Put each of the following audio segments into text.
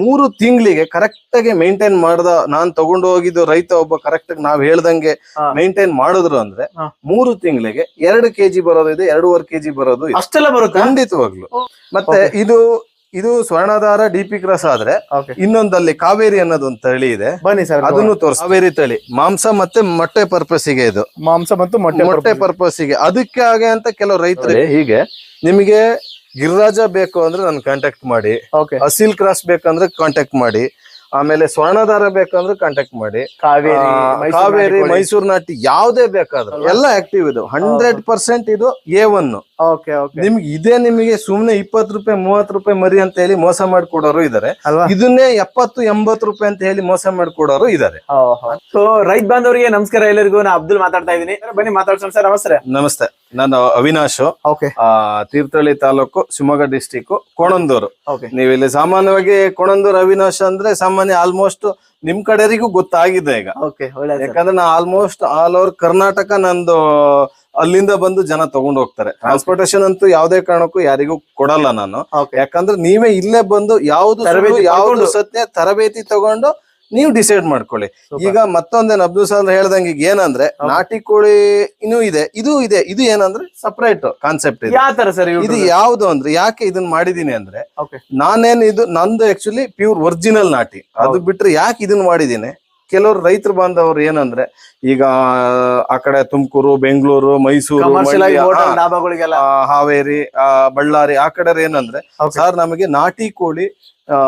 ಮೂರು ತಿಂಗಳಿಗೆ ಕರೆಕ್ಟ್ ಆಗಿ ಮೇಂಟೈನ್ ಮಾಡ್ದ ನಾನ್ ತಗೊಂಡು ಹೋಗಿದ್ದು ರೈತ ಒಬ್ಬ ಕರೆಕ್ಟ್ ಆಗಿ ನಾವ್ ಹೇಳ್ದಂಗೆ. ಮೇಂಟೈನ್ ಮಾಡಿದ್ರು ಅಂದ್ರೆ ಮೂರು ತಿಂಗಳಿಗೆ ಎರಡು ಕೆಜಿ ಬರೋದು ಇದೆ ಎರಡೂವರೆ ಕೆಜಿ ಬರೋದು ಇದೆ. ಅಷ್ಟೆಲ್ಲ ಬರುತ್ತೆ? ಖಂಡಿತವಾಗ್ಲು. ಮತ್ತೆ ಇದು ಇದು ಸ್ವರ್ಣಧಾರ ಡಿ ಪಿ ಕ್ರಾಸ್ ಆದ್ರೆ ಇನ್ನೊಂದಲ್ಲಿ ಕಾವೇರಿ ಅನ್ನೋದು ಒಂದು ತಳಿ ಇದೆ. ಬನ್ನಿ ಸರ್ ಅದನ್ನು ತೋರಿಸ್ ಕಾವೇರಿ ತಳಿ. ಮಾಂಸ ಮತ್ತೆ ಮೊಟ್ಟೆ ಪರ್ಪಸ್ಗೆ ಇದು. ಮಾಂಸ ಮತ್ತು ಮೊಟ್ಟೆ ಮೊಟ್ಟೆ ಪರ್ಪಸ್ಗೆ ಅದಕ್ಕೆ ಹಾಗೆ ಅಂತ ಕೆಲವು ರೈತರು ಹೀಗೆ. ನಿಮಗೆ ಗಿರಿರಾಜ ಬೇಕು ಅಂದ್ರೆ ನನ್ ಕಾಂಟ್ಯಾಕ್ಟ್ ಮಾಡಿ. ಅಸೀಲ್ ಕ್ರಾಸ್ ಬೇಕಂದ್ರೆ ಕಾಂಟ್ಯಾಕ್ಟ್ ಮಾಡಿ. ಆಮೇಲೆ ಸ್ವರ್ಣಧಾರ ಬೇಕಂದ್ರೆ ಕಾಂಟ್ಯಾಕ್ಟ್ ಮಾಡಿ. ಕಾವೇರಿ ಕಾವೇರಿ. ಮೈಸೂರು ನಾಟಿ ಯಾವ್ದೇ ಬೇಕಾದ್ರೂ. ಎಲ್ಲ ಆಕ್ಟಿವ್ ಇದು. ಹಂಡ್ರೆಡ್ ಪರ್ಸೆಂಟ್ ಇದು ಎ ಒನ್ ಓಕೆ ಓಕೆ ನಿಮ್ಗೆ ಇದೇ ನಿಮಗೆ ಸುಮ್ನೆ ಇಪ್ಪತ್ತು ರೂಪಾಯಿ ಮೂವತ್ತು ರೂಪಾಯಿ ಮರಿ ಅಂತ ಹೇಳಿ ಮೋಸ ಮಾಡ್ಕೊಡೋರು ಇದಾರೆ. ಇದನ್ನೇ ಎಪ್ಪತ್ತು ಎಂಬತ್ತು ರೂಪಾಯಿ ಅಂತ ಹೇಳಿ ಮೋಸ ಮಾಡ್ಕೊಡೋರು ಇದಾರೆ. ಸೊ ರೈತ ಬಾಂಧವರಿಗೆ ನಮಸ್ಕಾರ ಎಲ್ಲರಿಗೂ. ನಾ ಅಬ್ದುಲ್ ಮಾತಾಡ್ತಾ ಇದ್ದೀನಿ. ಬನ್ನಿ ಮಾತಾಡ್ಸೋಣ. ಸರ್ ನಮಸ್ತೆ. ನಮಸ್ತೆ. ನಾನು ಅವಿನಾಶ್. ತೀರ್ಥಹಳ್ಳಿ ತಾಲೂಕು ಶಿವಮೊಗ್ಗ ಡಿಸ್ಟಿಕ್ ಕೋಣಂದೂರು. ನೀವು ಇಲ್ಲಿ ಸಾಮಾನ್ಯವಾಗಿ ಕೋಣಂದೂರು ಅವಿನಾಶ್ ಅಂದ್ರೆ ಸಾಮಾನ್ಯ ಆಲ್ಮೋಸ್ಟ್ ನಿಮ್ ಕಡೆಯವರಿಗೂ ಗೊತ್ತಾಗಿದೆ ಈಗ. ಯಾಕಂದ್ರೆ ನಾ ಆಲ್ಮೋಸ್ಟ್ ಆಲ್ ಓವರ್ ಕರ್ನಾಟಕ ನಂದು ಅಲ್ಲಿಂದ ಬಂದು ಜನ ತಗೊಂಡು ಹೋಗ್ತಾರೆ. ಟ್ರಾನ್ಸ್ಪೋರ್ಟೇಶನ್ ಅಂತೂ ಯಾವ್ದೇ ಕಾರಣಕ್ಕೂ ಯಾರಿಗೂ ಕೊಡಲ್ಲ ನಾನು. ಯಾಕಂದ್ರೆ ನೀವೇ ಇಲ್ಲೇ ಬಂದು ಯಾವ್ದು ಯಾವ್ದು ಸತ್ಯ ತರಬೇತಿ ತಗೊಂಡು ನೀವು ಡಿಸೈಡ್ ಮಾಡ್ಕೊಳ್ಳಿ. ಈಗ ಮತ್ತೊಂದೇನು ಅಬ್ದುಲ್ ಸಾಲ್ ಹೇಳ್ದಂಗೆ ಈಗ ಏನಂದ್ರೆ ನಾಟಿ ಕೋಳಿ ಇನ್ನೂ ಇದೆ ಇದು ಇದೆ ಇದು ಏನಂದ್ರೆ ಸಪರೇಟ್ ಕಾನ್ಸೆಪ್ಟ್ ಇದೆ. ಸರ್ ಇದು ಯಾವ್ದು ಅಂದ್ರೆ ಯಾಕೆ ಇದನ್ನ ಮಾಡಿದೀನಿ ಅಂದ್ರೆ ನಾನೇನು ನಾನೇನ್ ಇದು ನಂದು ಆಕ್ಚುಲಿ ಪ್ಯೂರ್ ಒರಿಜಿನಲ್ ನಾಟಿ. ಅದು ಬಿಟ್ರೆ ಯಾಕೆ ಇದನ್ನ ಮಾಡಿದೀನಿ? ಕೆಲವರು ರೈತರು ಬಾಂಧವರು ಏನಂದ್ರೆ ಈಗ ಆ ಕಡೆ ತುಮಕೂರು ಬೆಂಗಳೂರು ಮೈಸೂರು ಹಾವೇರಿ ಆ, ಬಳ್ಳಾರಿ ಆ ಕಡೆ ಏನಂದ್ರೆ. ಸರ್ ನಮಗೆ ನಾಟಿ ಕೋಳಿ ಆ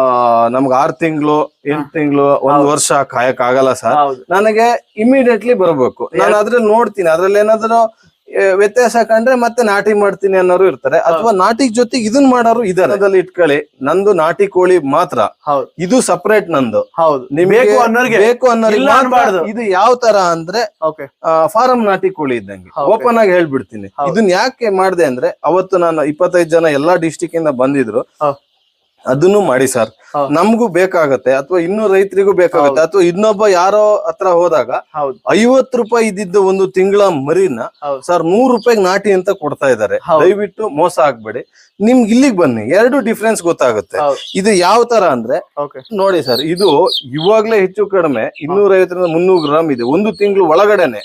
ನಮ್ಗೆ ಆರ್ ತಿಂಗಳು ಎಂಟು ತಿಂಗಳು ಒಂದು ವರ್ಷ ಕಾಯಕ್ ಆಗಲ್ಲ ಸರ್. ನನಗೆ ಇಮಿಡಿಯೇಟ್ಲಿ ಬರಬೇಕು. ನಾನು ಅದ್ರಲ್ಲಿ ನೋಡ್ತೀನಿ. ಅದ್ರಲ್ಲಿ ಏನಾದ್ರು ವ್ಯತ್ಯಾಸ ಕಂಡ್ರೆ ಮತ್ತೆ ನಾಟಿ ಮಾಡ್ತೀನಿ ಅನ್ನೋರು ಇರ್ತಾರೆ. ಅಥವಾ ನಾಟಿ ಜೊತೆಗೆ ಇದನ್ ಮಾಡೋರು ಇದಾರೆ ಅದ್ರಲ್ಲಿ ಇಟ್ಕೊಳ್ಳಿ. ನಂದು ನಾಟಿ ಕೋಳಿ ಮಾತ್ರ. ಇದು ಸಪರೇಟ್ ನಂದು. ಹೌದು. ಬೇಕು ಅನ್ನೋರಿಗೆ. ಬೇಕು ಅನ್ನೋರಿಗೆ ಇದು ಯಾವ ತರ ಅಂದ್ರೆ ಫಾರಂ ನಾಟಿ ಕೋಳಿ ಇದ್ದಂಗೆ. ಓಪನ್ ಆಗಿ ಹೇಳ್ಬಿಡ್ತೀನಿ. ಇದನ್ ಇದನ್ನ ಯಾಕೆ ಮಾಡ್ದೆ ಅಂದ್ರೆ ಅವತ್ತು ನಾನು ಇಪ್ಪತ್ತೈದು ಜನ ಎಲ್ಲಾ ಡಿಸ್ಟಿಕ್ ಇಂದ ಬಂದಿದ್ರು. ಅದನ್ನು ಮಾಡಿ ಸರ್. ನಮಗೂ ಬೇಕಾಗತ್ತೆ ಅಥವಾ ಇನ್ನೂ ರೈತರಿಗೂ ಬೇಕಾಗತ್ತೆ ಅಥವಾ ಇನ್ನೊಬ್ಬ ಯಾರೋ ಹತ್ರ ಹೋದಾಗ ಹೌದು. ಐವತ್ತು ರೂಪಾಯಿ ಇದ್ದಿದ್ದ ಒಂದು ತಿಂಗಳ ಮರಿನ. ಸರ್ ನೂರು ರೂಪಾಯಿಗೆ ನಾಟಿ ಅಂತ ಕೊಡ್ತಾ ಇದ್ದಾರೆ. ಹೌದು. ದಯವಿಟ್ಟು ಮೋಸ ಆಗ್ಬೇಡಿ. ನಿಮ್ಗೆ ಇಲ್ಲಿಗೆ ಬನ್ನಿ. ಎರಡು ಡಿಫ್ರೆನ್ಸ್ ಗೊತ್ತಾಗುತ್ತೆ. ಇದು ಯಾವ ತರ ಅಂದ್ರೆ ನೋಡಿ ಸರ್ ಇದು ಇವಾಗ್ಲೇ ಹೆಚ್ಚು ಕಡಿಮೆ ಇನ್ನೂರ ಐವತ್ತರಿಂದ ಮುನ್ನೂರು ಗ್ರಾಮ್ ಇದೆ. ಒಂದು ತಿಂಗಳು ಒಳಗಡೆನೆ.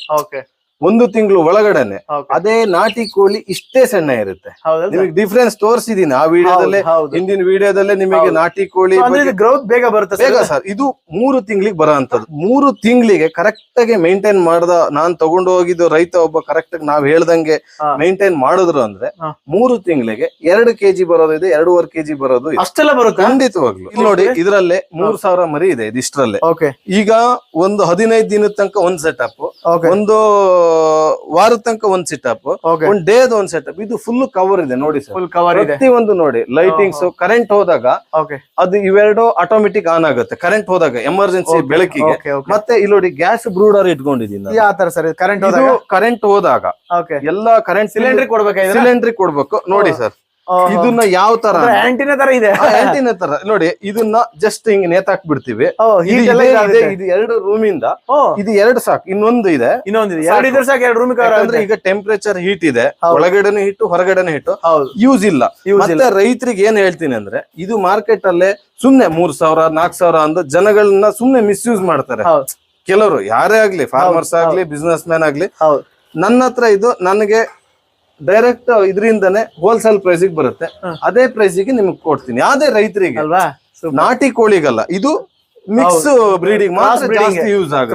ಒಂದು ತಿಂಗಳು ಒಳಗಡೆನೆ ಅದೇ ನಾಟಿ ಕೋಳಿ ಇಷ್ಟೇ ಸಣ್ಣ ಇರುತ್ತೆ. ನಿಮಗೆ ಡಿಫ್ರೆನ್ಸ್ ತೋರಿಸಿದೀನಿ ಆ ವಿಡಿಯೋದಲ್ಲೇ. ಹೌದು ಹಿಂದಿನ ವಿಡಿಯೋದಲ್ಲೇ ನಿಮಗೆ ನಾಟಿ ಕೋಳಿ ಗ್ರೌತ್ ಬೇಗ ಬರುತ್ತೆ ಬೇಗ ಸರ್? ಇದು ಮೂರು ತಿಂಗಳಿಗೆ ಬರೋ ಅಂತದ್ದು ಮೂರು ತಿಂಗಳಿಗೆ ಕರೆಕ್ಟ್ ಆಗಿ ಮೇಂಟೈನ್ ಮಾಡ್ದ ನಾನ್ ತಗೊಂಡು ಹೋಗಿದ್ದು ರೈತ ಒಬ್ಬ ಕರೆಕ್ಟ್ ಆಗಿ ನಾವ್ ಹೇಳ್ದಂಗೆ. ಮೇಂಟೈನ್ ಮಾಡಿದ್ರು ಅಂದ್ರೆ. ಮೂರು ತಿಂಗಳಿಗೆ ಎರಡು ಕೆಜಿ ಬರೋದು ಇದೆ ಎರಡೂವರೆ ಕೆಜಿ ಬರೋದು ಅಷ್ಟೆಲ್ಲ ಬರುತ್ತೆ? ಖಂಡಿತವಾಗ್ಲು. ನೋಡಿ ಇದರಲ್ಲೇ ಮೂರ್ ಸಾವಿರ ಮರಿ ಇದೆ ಇದಿಷ್ಟರಲ್ಲೇ ಈಗ ಒಂದು ಹದಿನೈದು ದಿನದ ತನಕ ಒಂದ್ ಸೆಟಪ್ ಒಂದು ವಾರದ ತನಕ ಒಂದ್ ಸೆಟಪ್ ಒಂದ್ ಅದ ಒಂದ್ ಸೆಟಪ್ ಇದು ಫುಲ್ ಕವರ್ ಇದೆ ನೋಡಿ ಸರ್ ಫುಲ್ ಕವರ್ ಇದೆ. ಪ್ರತಿ ಒಂದು ನೋಡಿ ಲೈಟಿಂಗ್ಸ್ ಕರೆಂಟ್ ಹೋದಾಗ ಅದು ಇವೆರಡು ಆಟೋಮೆಟಿಕ್ ಆನ್ ಆಗುತ್ತೆ. ಕರೆಂಟ್ ಹೋದಾಗ ಎಮರ್ಜೆನ್ಸಿ ಬೆಳಕಿಗೆ. ಮತ್ತೆ ಇಲ್ಲಿ ನೋಡಿ ಗ್ಯಾಸ್ ಬ್ರೂಡರ್ ಇಟ್ಕೊಂಡಿದ್ದೀನಿ. ಯಾವ ಸರ್ ಕರೆಂಟ್ ಹೋದಾಗ? ಕರೆಂಟ್ ಹೋದಾಗ ಎಲ್ಲಾ ಎಲ್ಲ ಕರೆಂಟ್ ಸಿಲಿಂಡರ್ ಕೊಡ್ಬೇಕು ಸಿಲಿಂಡರ್ ಕೊಡ್ಬೇಕು. ನೋಡಿ ಸರ್ ಇದನ್ನ ಯಾವ ತರ ಆಂಟಿನ ತರ ಇದೆ. ಆಂಟಿನ ತರ. ನೋಡಿ ಇದನ್ನ ಜಸ್ಟ್ ಹಿಂಗ್ ನೇತಾಕ್ ಬಿಡ್ತೀವಿ ಇದು ಎರಡು ರೂಮಿಂದ ಇದು. ಎರಡು ಸಾಕು. ಇನ್ನೊಂದು ಇದೆ. ಇನ್ನೊಂದು ಎರಡು ಇದ್ರೆ ಸಾಕು ಎರಡು ರೂಮ್ ಅಂದ್ರೆ ಈಗ ಟೆಂಪರೇಚರ್ ಹೀಟ್ ಇದೆ. ಒಳಗಡೆನೂ ಹಿಟ್ಟು ಹೊರಗಡೆನೂ ಹಿಟ್ಟು ಯೂಸ್ ಇಲ್ಲ. ಮತ್ತೆ ರೈತರಿಗೆ ಏನ್ ಹೇಳ್ತೀನಿ ಅಂದ್ರೆ ಇದು ಮಾರ್ಕೆಟ್ ಅಲ್ಲೇ ಸುಮ್ನೆ ಮೂರ್ ಸಾವಿರ ನಾಲ್ಕ್ ಸಾವಿರ ಅಂದ ಜನಗಳನ್ನ ಸುಮ್ನೆ ಮಿಸ್ಯೂಸ್ ಮಾಡ್ತಾರೆ. ಕೆಲವರು ಯಾರೇ ಆಗ್ಲಿ ಫಾರ್ಮರ್ಸ್ ಆಗ್ಲಿ ಬಿಸ್ನೆಸ್ ಮ್ಯಾನ್ ಆಗ್ಲಿ. ನನ್ನ ಹತ್ರ ಇದು ನನಗೆ ಡೈರೆಕ್ಟ್ ಇದರಿಂದನೇ ಹೋಲ್ಸೇಲ್ ಪ್ರೈಸಿಗೆ ಬರುತ್ತೆ. ಅದೇ ಪ್ರೈಸಿಗೆ ನಿಮ್ಗೆ ಕೊಡ್ತೀನಿ. ಅದೇ ರೈತರಿಗೆ ಅಲ್ವಾ? ನಾಟಿ ಕೋಳಿಗಲ್ಲ ಇದು ಮಿಕ್ಸ್ ಬ್ರೀಡಿಂಗ್ ಮಾತ್ರ. ಜಾಸ್ತಿ ಯೂಸ್ ಆಗುತ್ತೆ.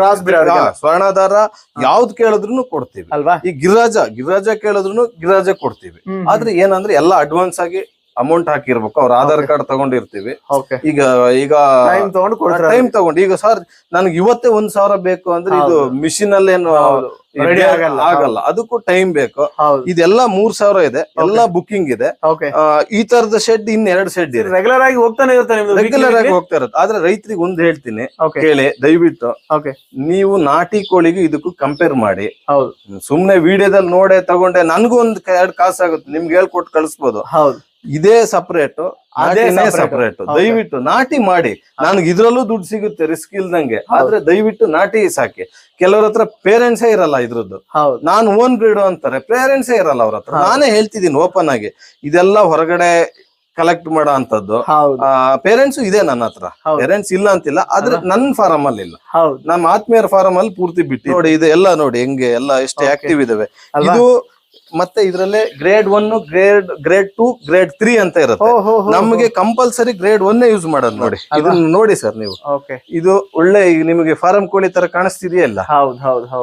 ಯಾವ್ದು ಕೇಳಿದ್ರು ಕೊಡ್ತೀವಿ. ಅಲ್ವಾ? ಈ ಗಿರಾಜ ಗಿರಾಜ ಕೇಳಿದ್ರು ಗಿರಾಜ ಕೊಡ್ತೀವಿ. ಆದ್ರೆ ಏನಂದ್ರೆ ಎಲ್ಲ ಅಡ್ವಾನ್ಸ್ ಆಗಿ ಅಮೌಂಟ್ ಹಾಕಿರ್ಬೇಕು. ಅವ್ರ ಆಧಾರ್ ಕಾರ್ಡ್ ತಗೊಂಡಿರ್ತೀವಿ. ಈಗ ಈಗ ಟೈಮ್ ತಗೊಂಡು ಈಗ ಸರ್ ನನ್ಗೆ ಇವತ್ತೇ ಒಂದ್ ಸಾವಿರ ಬೇಕು ಅಂದ್ರೆ ಇದು. ಮಿಷಿನ್ ಅಲ್ಲೇನು ಆಗಲ್ಲ. ಆಗಲ್ಲ. ಅದಕ್ಕೂ ಟೈಮ್ ಬೇಕು. ಇದೆಲ್ಲ ಮೂರ್ ಸಾವಿರ ಇದೆ. ಎಲ್ಲ ಬುಕಿಂಗ್ ಇದೆ. ಈ ತರದ ಶೆಡ್ ಇನ್ ಎರಡು ಶೆಡ್ ಇದೆ. ರೆಗ್ಯುಲರ್ ಆಗಿ ಹೋಗ್ತಾನೆ ಇರುತ್ತೆ ರೆಗ್ಯುಲರ್ ಆಗಿ ಹೋಗ್ತಾ ಇರುತ್ತೆ. ಆದ್ರೆ ರೈತರಿಗೆ ಒಂದ್ ಹೇಳ್ತೀನಿ. ಕೇಳಿ ದಯವಿಟ್ಟು. ಓಕೆ ನೀವು ನಾಟಿ ಕೋಳಿಗೆ ಇದಕ್ಕೂ ಕಂಪೇರ್ ಮಾಡಿ. ಸುಮ್ನೆ ವಿಡಿಯೋದಲ್ಲಿ ನೋಡೆ ತಗೊಂಡೆ ನನ್ಗೂ ಒಂದ್ ಎರಡ್ ಕಾಸಾಗುತ್ತೆ ನಿಮ್ಗೆ ಹೇಳ್ಕೊಟ್ಟು ಕಳಿಸ್ಬೋದು. ಹೌದು. ಇದೇ ಸಪರೇಟ್ ಅದೇ ಸಪರೇಟ್ ದಯವಿಟ್ಟು ನಾಟಿ ಮಾಡಿ. ನನ್ಗೆ ಇದ್ರಲ್ಲೂ ದುಡ್ಡು ಸಿಗುತ್ತೆ ರಿಸ್ಕ್ ಇಲ್ದಂಗೆ. ಆದ್ರೆ ದಯವಿಟ್ಟು ನಾಟಿ ಸಾಕಿ. ಕೆಲವ್ರ ಹತ್ರ ಪೇರೆಂಟ್ಸೇ ಇರಲ್ಲ ಇದ್ರದ್ದು. ನಾನು ಓನ್ ಬ್ರೀಡು ಅಂತಾರೆ ಪೇರೆಂಟ್ಸೇ ಇರಲ್ಲ ಅವ್ರ ಹತ್ರ. ನಾನೇ ಹೇಳ್ತಿದ್ದೀನಿ ಓಪನ್ ಆಗಿ. ಇದೆಲ್ಲ ಹೊರಗಡೆ ಕಲೆಕ್ಟ್ ಮಾಡೋ ಅಂತದ್ದು ಪೇರೆಂಟ್ಸ್ ಇದೆ ನನ್ನ ಹತ್ರ. ಪೇರೆಂಟ್ಸ್ ಇಲ್ಲ ಅಂತಿಲ್ಲ ಆದ್ರೆ ನನ್ನ ಫಾರಂ ಅಲ್ಲಿ ಇಲ್ಲ. ಹೌದು. ನಮ್ಮ ಆತ್ಮೀಯರ ಫಾರಂ ಅಲ್ಲಿ ಪೂರ್ತಿ ಬಿಟ್ಟು ನೋಡಿ ಇದು ಎಲ್ಲ ನೋಡಿ ಹೆಂಗೆ ಎಲ್ಲ ಎಷ್ಟು ಆಕ್ಟಿವ್ ಇದಾವೆ. ಇದು ಮತ್ತೆ ಇದ್ರಲ್ಲೇ grade one grade grade two grade three ಅಂತ ಇರುತ್ತೆ. ನಮ್ಗೆ ಕಂಪಲ್ಸರಿ ಗ್ರೇಡ್ ಒನ್ ಯೂಸ್ ಮಾಡೋದು ನೋಡಿ. ಇದನ್ನ ನೋಡಿ ಸರ್ ನೀವು. ಇದು ಒಳ್ಳೆ ನಿಮಗೆ ಫಾರಂ ಕೋಳಿ ತರ ಕಾಣಿಸ್ತಿದೆಯಲ್ಲ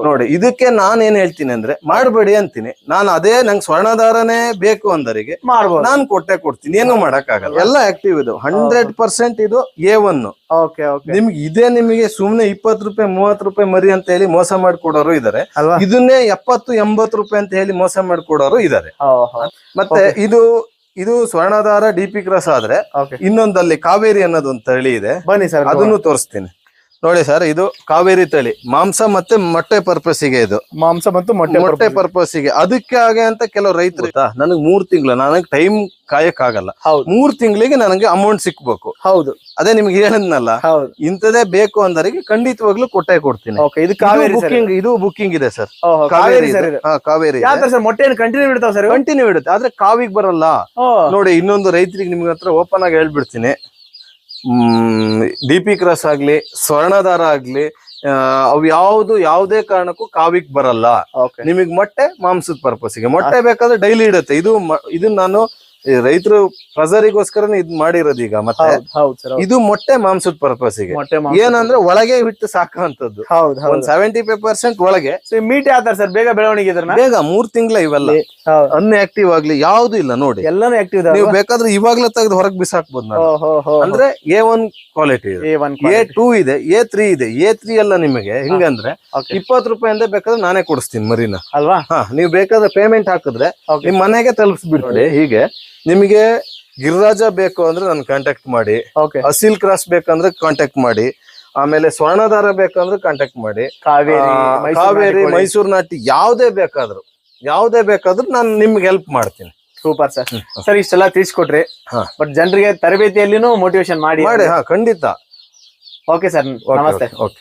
ನೋಡಿ ಇದಕ್ಕೆ ನಾನು ಏನ್ ಹೇಳ್ತೀನಿ ಅಂದ್ರೆ ಮಾಡಬೇಡಿ ಅಂತೀನಿ. ನಾನು ಅದೇ ನಂಗೆ ಸ್ವರ್ಣಧಾರನೇ ಬೇಕು ಅಂದರಿಗೆ ಮಾಡ್ಬೋದು. ನಾನ್ ಕೊಟ್ಟೆ ಕೊಡ್ತೀನಿ. ಏನು ಮಾಡಕ್ ಆಗಲ್ಲ ಎಲ್ಲ ಆಕ್ಟಿವ್ ಇದು. ಹಂಡ್ರೆಡ್ ಪರ್ಸೆಂಟ್ ಇದು ಎ ಒನ್ ಓಕೆ ಓಕೆ. ನಿಮ್ಗೆ ಇದೇ ನಿಮಗೆ ಸುಮ್ನೆ ಇಪ್ಪತ್ತು ರೂಪಾಯಿ ಮೂವತ್ತು ರೂಪಾಯಿ ಮರಿ ಅಂತ ಹೇಳಿ ಮೋಸ ಮಾಡಿಕೊಡೋರು ಇದಾರೆ. ಅಲ್ವಾ? ಇದನ್ನೇ ಎಪ್ಪತ್ತು ಎಂಬತ್ತು ರೂಪಾಯಿ ಅಂತ ಹೇಳಿ ಮೋಸ ಮಾಡಿಕೊಡೋರು ಇದಾರೆ. ಮತ್ತೆ ಇದು ಇದು ಸ್ವರ್ಣಾಧಾರ ಡಿ ಪಿ ಕ್ರಾಸ್ ಆದ್ರೆ ಇನ್ನೊಂದಲ್ಲಿ ಕಾವೇರಿ ಅನ್ನೋದು ಒಂದು ತಳಿ ಇದೆ. ಬನ್ನಿ ಸರ್ ಅದನ್ನು ತೋರಿಸ್ತೀನಿ. ನೋಡಿ ಸರ್ ಇದು ಕಾವೇರಿ ತಳಿ. ಮಾಂಸ ಮತ್ತೆ ಮೊಟ್ಟೆ ಪರ್ಪಸ್ಸಿಗೆ ಇದು. ಮಾಂಸ ಮತ್ತು ಮೊಟ್ಟೆ ಮೊಟ್ಟೆ ಪರ್ಪಸ್ಸಿಗೆ ಅದಕ್ಕೆ ಹಾಗೆ ಅಂತ ಕೆಲವು ರೈತರು ನನಗೆ ಮೂರ್ ತಿಂಗಳು ನನಗೆ ಟೈಮ್ ಕಾಯಕ್ ಆಗಲ್ಲ ಹೌದು. ಮೂರ್ ತಿಂಗಳಿಗೆ ನನಗೆ ಅಮೌಂಟ್ ಸಿಕ್ಬೇಕು. ಹೌದು. ಅದೇ ನಿಮ್ಗೆ ಹೇಳಿದ್ನಲ್ಲ ಇಂಥದೇ ಬೇಕು ಅಂದರಿಗೆ ಖಂಡಿತವಾಗ್ಲೂ ಕೊಟ್ಟೆ ಕೊಡ್ತೀನಿ. ಓಕೆ ಇದು ಕಾವೇರಿ ಸರ್ ಇದು. ಬುಕಿಂಗ್ ಇದೆ ಸರ್. ಕಾವೇರಿ ಕಾವೇರಿ ಕಂಟಿನ್ಯೂ ಬಿಡ್ತಾವ ಸರ್ ಕಂಟಿನ್ಯೂ ಇಡುತ್ತೆ. ಆದ್ರೆ ಕಾವಿಗೆ ಬರಲ್ಲ. ನೋಡಿ ಇನ್ನೊಂದು ರೈತರಿಗೆ ನಿಮ್ಗೆ ಹತ್ರ ಓಪನ್ ಆಗಿ ಹೇಳ್ಬಿಡ್ತೀನಿ. ಡಿ ಪಿ ಕ್ರಾಸ್ ಆಗ್ಲಿ ಸ್ವರ್ಣದಾರ ಆಗ್ಲಿ ಅವು ಯಾವ್ದು ಯಾವುದೇ ಕಾರಣಕ್ಕೂ ಕಾವಿಗೆ ಬರಲ್ಲ. ನಿಮಗೆ ಮೊಟ್ಟೆ ಮಾಂಸದ ಪರ್ಪಸ್ಗೆ ಮೊಟ್ಟೆ ಬೇಕಾದ್ರೆ ಡೈಲಿ ಇಡುತ್ತೆ. ಇದು ಇದನ್ನ ಇದು ನಾನು ಈ ರೈತರು ಪ್ರಜರಿಗೋಸ್ಕರನೇ ಇದ್ ಮಾಡಿರೋದು ಈಗ ಮತ್ತೆ ಇದು ಮೊಟ್ಟೆ ಮಾಂಸದ ಪರ್ಪಸ್ಗೆ ಏನಂದ್ರೆ ಒಳಗೆ ಬಿಟ್ಟು ಸಾಕುವಂತದ್ದು ಹೌದು ಒಂದ್ ಸೆವೆಂಟಿ ಫೈವ್ ಪರ್ಸೆಂಟ್ ಒಳಗೆ ಮೀಟ್ ಯಾವ ಸರ್? ಬೇಗ ಬೆಳವಣಿಗೆ ಬೇಗ ಮೂರ್ ತಿಂಗಳ ಇವೆಲ್ಲ. ಅನ್ ಆಕ್ಟಿವ್ ಆಗ್ಲಿ ಯಾವ್ದು ಇಲ್ಲ ನೋಡಿ. ಎಲ್ಲಾನು ಆಕ್ಟಿವ್ ನೀವು ಬೇಕಾದ್ರೆ ಇವಾಗ್ಲೇ ತೆಗೆದು ಹೊರಗೆ ಬಿಸಾಕ್ಬೋದು ಅಂದ್ರೆ A one quality A two ಇದೆ ಎ ತ್ರೀ ಇದೆ. ಎ ತ್ರೀ ಎಲ್ಲ ನಿಮಗೆ. ಹಿಂಗಂದ್ರೆ ಇಪ್ಪತ್ ರೂಪಾಯಿ ಅಂದ್ರೆ ಬೇಕಾದ್ರೆ ನಾನೇ ಕೊಡಿಸ್ತೀನಿ ಮರಿನ. ಅಲ್ವಾ? ನೀವು ಬೇಕಾದ್ರೆ ಪೇಮೆಂಟ್ ಹಾಕಿದ್ರೆ. ನಿಮ್ ಮನೆಗೆ ತಲುಪಿಸ್ಬಿಡ್ತೀವಿ ಹೀಗೆ. ನಿಮಗೆ ಗಿರಿರಾಜ ಬೇಕು ಅಂದ್ರೆ ನನ್ ಕಾಂಟ್ಯಾಕ್ಟ್ ಮಾಡಿ. ಓಕೆ ಅಸಿಲ್ ಕ್ರಾಸ್ ಬೇಕಂದ್ರೆ ಕಾಂಟ್ಯಾಕ್ಟ್ ಮಾಡಿ. ಆಮೇಲೆ ಸ್ವರ್ಣಧಾರ ಬೇಕಂದ್ರೆ ಕಾಂಟ್ಯಾಕ್ಟ್ ಮಾಡಿ. ಕಾವೇರಿ ಕಾವೇರಿ ಮೈಸೂರು ನಾಟಿ ಯಾವ್ದೇ ಬೇಕಾದ್ರು ಯಾವ್ದೇ ಬೇಕಾದ್ರೂ ನಾನು ನಿಮ್ಗೆ ಹೆಲ್ಪ್ ಮಾಡ್ತೀನಿ. ಸೂಪರ್ ಸರ್ ಸರ್ ಇಷ್ಟೆಲ್ಲ ತಿಳಿಸ್ಕೊಟ್ರಿ. ಬಟ್ ಜನರಿಗೆ ತರಬೇತಿಯಲ್ಲಿನೂ ಮೋಟಿವೇಶನ್ ಮಾಡಿ. ಮಾಡಿ ಹಾ ಖಂಡಿತ. ಓಕೆ ಸರ್ ನಮಸ್ತೆ. okay.